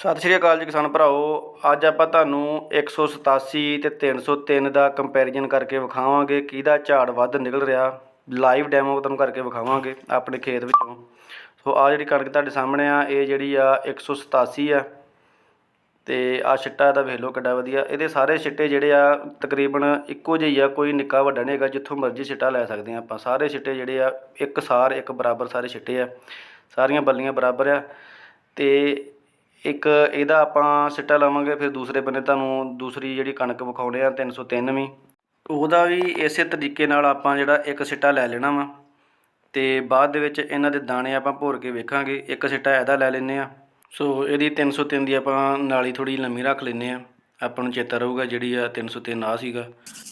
ਸਤਿ ਸ਼੍ਰੀ ਅਕਾਲ ਜੀ ਕਿਸਾਨ ਭਰਾਓ ਅੱਜ ਆਪਾਂ ਤੁਹਾਨੂੰ 187 ਤੇ 303 ਦਾ ਕੰਪੈਰੀਜ਼ਨ ਕਰਕੇ ਵਿਖਾਵਾਂਗੇ ਕਿਹਦਾ ਝਾੜ ਵੱਧ ਨਿਕਲ ਰਿਹਾ। ਲਾਈਵ ਡੈਮੋ ਤੁਹਾਨੂੰ ਕਰਕੇ ਵਿਖਾਵਾਂਗੇ ਆਪਣੇ ਖੇਤ ਵਿੱਚੋਂ। ਸੋ ਆ ਜਿਹੜੀ ਕਣਕ ਤੁਹਾਡੇ ਸਾਹਮਣੇ ਆ, ਇਹ ਜਿਹੜੀ ਆ 187 ਆ। ਤੇ ਆ ਛਿੱਟਾ ਇਹਦਾ ਵੇਖ ਲਓ ਕਿੱਡਾ ਵਧੀਆ। ਇਹਦੇ ਸਾਰੇ ਛਿੱਟੇ ਜਿਹੜੇ ਆ ਤਕਰੀਬਨ ਇੱਕੋ ਜਿਹੇ ਆ, ਕੋਈ ਨਿੱਕਾ ਵੱਡਾ ਨਹੀਂ ਹੈਗਾ, ਜਿੱਥੋਂ ਮਰਜ਼ੀ ਛਿੱਟਾ ਲੈ ਸਕਦੇ ਆ ਆਪਾਂ। ਸਾਰੇ ਛਿੱਟੇ ਜਿਹੜੇ ਆ, ਇੱਕ ਸਾਰ, ਇੱਕ ਬਰਾਬਰ ਸਾਰੇ ਛਿੱਟੇ ਆ। ਸਾਰੀਆਂ ਬੱਲੀਆਂ ਬਰਾਬਰ ਆ। ਤੇ ਇੱਕ ਇਹਦਾ ਆਪਾਂ ਸਿੱਟਾ ਲਾਵਾਂਗੇ, ਫਿਰ ਦੂਸਰੇ ਬੰਨੇ ਤੁਹਾਨੂੰ ਦੂਸਰੀ ਜਿਹੜੀ ਕਣਕ ਵਿਖਾਉਣੇ ਆ 303 ਵੀ। ਉਹਦਾ ਵੀ ਇਸੇ ਤਰੀਕੇ ਨਾਲ ਆਪਾਂ ਜਿਹੜਾ ਇੱਕ ਸਿੱਟਾ ਲੈ ਲੈਣਾ ਵਾ। ਤੇ ਬਾਅਦ ਦੇ ਵਿੱਚ ਇਹਨਾਂ ਦੇ ਦਾਣੇ ਆਪਾਂ ਭੋਰ ਕੇ ਵੇਖਾਂਗੇ, ਇੱਕ ਸਿੱਟਾ ਇਹਦਾ ਲੈ ਲੈਨੇ ਆ। ਸੋ ਇਹਦੀ 303 ਦੀ ਆਪਾਂ ਨਾਲੀ ਥੋੜੀ ਲੰਮੀ ਰੱਖ ਲੈਨੇ ਆ। ਆਪਾਂ ਨੂੰ ਚੇਤਾ ਰਹੂਗਾ ਜਿਹੜੀ ਆ 303 ਆ ਸੀਗਾ।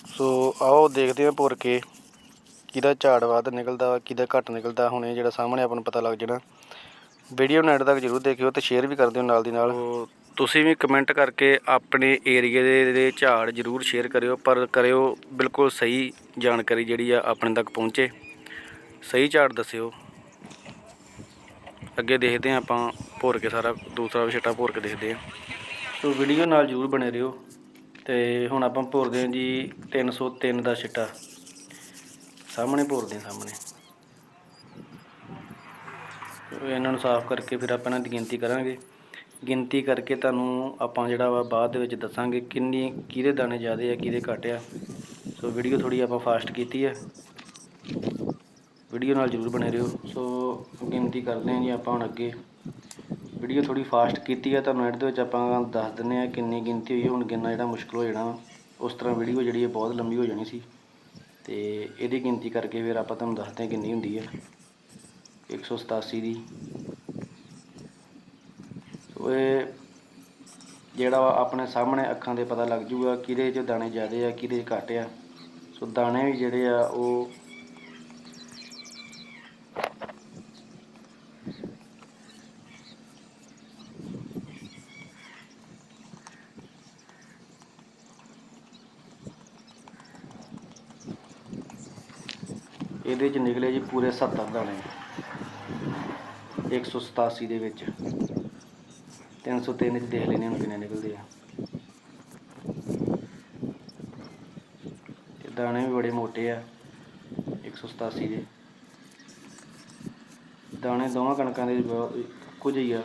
ਸੋ ਆਓ ਦੇਖਦੇ ਆ ਭੋਰ ਕੇ ਕਿਹਦਾ ਝਾੜ ਵੱਧ ਨਿਕਲਦਾ ਵਾ, ਕਿਹਦਾ ਘੱਟ ਨਿਕਲਦਾ, ਹੁਣ ਇਹ ਜਿਹੜਾ ਸਾਹਮਣੇ ਆਪਾਂ ਨੂੰ ਪਤਾ ਲੱਗ ਜਾਣਾ। ਵੀਡੀਓ ਨੂੰ ਐਡ ਤੱਕ ਜਰੂਰ ਦੇਖਿਓ ਤੇ ਸ਼ੇਅਰ ਵੀ ਕਰ ਦਿਓ ਨਾਲ ਦੀ ਨਾਲ। ਤੁਸੀਂ ਵੀ ਕਮੈਂਟ ਕਰਕੇ ਆਪਣੇ ਏਰੀਏ ਦੇ ਦੇ ਝਾੜ ਜਰੂਰ ਸ਼ੇਅਰ ਕਰਿਓ, ਪਰ ਕਰਿਓ ਬਿਲਕੁਲ ਸਹੀ ਜਾਣਕਾਰੀ ਜਿਹੜੀ ਆ ਆਪਣੇ ਤੱਕ ਪਹੁੰਚੇ। ਸਹੀ ਝਾੜ ਦੱਸਿਓ। ਅੱਗੇ ਦੇਖਦੇ ਹਾਂ ਆਪਾਂ ਭੋਰ ਕੇ ਸਾਰਾ, ਦੂਸਰਾ ਵਿਸ਼ਟਾ ਭੋਰ ਕੇ ਦੇਖਦੇ ਹਾਂ। ਸੋ ਵੀਡੀਓ ਨਾਲ ਜਰੂਰ ਬਣੇ ਰਹੋ। ਤੇ ਹੁਣ ਆਪਾਂ ਭੋਰਦੇ ਹਾਂ ਜੀ 303 ਦਾ ਛਿੱਟਾ। ਸਾਹਮਣੇ ਭੋਰਦੇ ਹਾਂ ਸਾਹਮਣੇ। ਇਹਨਾਂ ਨੂੰ ਸਾਫ਼ ਕਰਕੇ ਫਿਰ ਆਪਾਂ ਇਹਨਾਂ ਦੀ ਗਿਣਤੀ ਕਰਾਂਗੇ। ਗਿਣਤੀ ਕਰਕੇ ਤੁਹਾਨੂੰ ਆਪਾਂ ਜਿਹੜਾ ਵਾ ਬਾਅਦ ਦੇ ਵਿੱਚ ਦੱਸਾਂਗੇ ਕਿੰਨੀ, ਕਿਹਦੇ ਦਾਣੇ ਜ਼ਿਆਦੇ ਆ, ਕਿਹਦੇ ਘੱਟ ਆ। ਸੋ ਵੀਡੀਓ ਥੋੜੀ ਆਪਾਂ ਫਾਸਟ ਕੀਤੀ ਹੈ ਵੀਡੀਓ ਨਾਲ ਜਰੂਰ ਬਣੇ ਰਹੋ। ਸੋ ਗਿਣਤੀ ਕਰਦੇ ਹਾਂ ਜੀ ਆਪਾਂ ਹੁਣ ਅੱਗੇ। ਵੀਡੀਓ ਥੋੜੀ ਫਾਸਟ ਕੀਤੀ ਹੈ ਤੁਹਾਨੂੰ ਐਡ ਦੇ ਵਿੱਚ ਆਪਾਂ ਦੱਸ ਦਿੰਨੇ ਆ ਕਿੰਨੀ ਗਿਣਤੀ ਹੋਈ ਹੁਣ ਗਿਣਨਾ ਜਿਹੜਾ ਮੁਸ਼ਕਲ ਹੋ ਜਾਣਾ ਵਾ। ਉਸ ਤਰ੍ਹਾਂ ਵੀਡੀਓ ਜਿਹੜੀ ਹੈ ਬਹੁਤ ਲੰਬੀ ਹੋ ਜਾਣੀ ਸੀ। ਤੇ ਇਹਦੀ ਗਿਣਤੀ ਕਰਕੇ ਫਿਰ ਆਪਾਂ ਤੁਹਾਨੂੰ ਦੱਸਦੇ ਹਾਂ ਕਿੰਨੀ ਹੁੰਦੀ ਹੈ 187 ਦੀ। ਸੋ ਇਹ ਜਿਹੜਾ ਵਾ ਆਪਣੇ ਸਾਹਮਣੇ ਅੱਖਾਂ ਦੇ ਪਤਾ ਲੱਗ ਜੂਗਾ ਕਿਹਦੇ 'ਚ ਦਾਣੇ ਜ਼ਿਆਦੇ ਆ, ਕਿਹਦੇ 'ਚ ਘੱਟ ਆ। ਸੋ ਦਾਣੇ ਵੀ ਜਿਹੜੇ ਆ ਉਹ ਇਹਦੇ 'ਚ ਨਿਕਲੇ ਜੀ ਪੂਰੇ 70 ਦਾਣੇ। 187 ਦੇ ਵਿੱਚ। 303 ਚ ਦੇਖ ਲੈਨੇ ਹੁਣ ਕਿੰਨੇ ਨਿਕਲਦੇ ਆ। ਤੇ ਦਾਣੇ ਵੀ ਬੜੇ ਮੋਟੇ ਆ 187 ਦੇ। ਦਾਣੇ ਦੋਵਾਂ ਕਣਕਾਂ ਦੇ ਕੁਝ ਹੀ ਆ।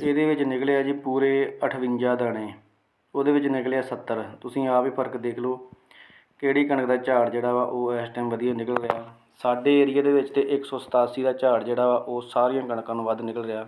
ਇਹਦੇ ਵਿੱਚ ਨਿਕਲਿਆ ਜੀ ਪੂਰੇ 58 ਦਾਣੇ। ਉਹਦੇ ਵਿੱਚ ਨਿਕਲਿਆ 70 ਤੁਸੀਂ ਆਪ ਹੀ ਫ਼ਰਕ ਦੇਖ ਲਓ। ਕਿਹੜੀ ਕਣਕ ਦਾ ਝਾੜ ਜਿਹੜਾ ਵਾ ਉਹ ਇਸ ਟਾਈਮ ਵਧੀਆ ਨਿਕਲ ਰਿਹਾ। ਸਾਡੇ ਏਰੀਏ ਦੇ ਵਿੱਚ ਤਾਂ ਇੱਕ ਸੌ ਸਤਾਸੀ ਦਾ ਝਾੜ ਜਿਹੜਾ ਵਾ ਉਹ ਸਾਰੀਆਂ ਕਣਕਾਂ ਨੂੰ ਵੱਧ ਨਿਕਲ ਰਿਹਾ।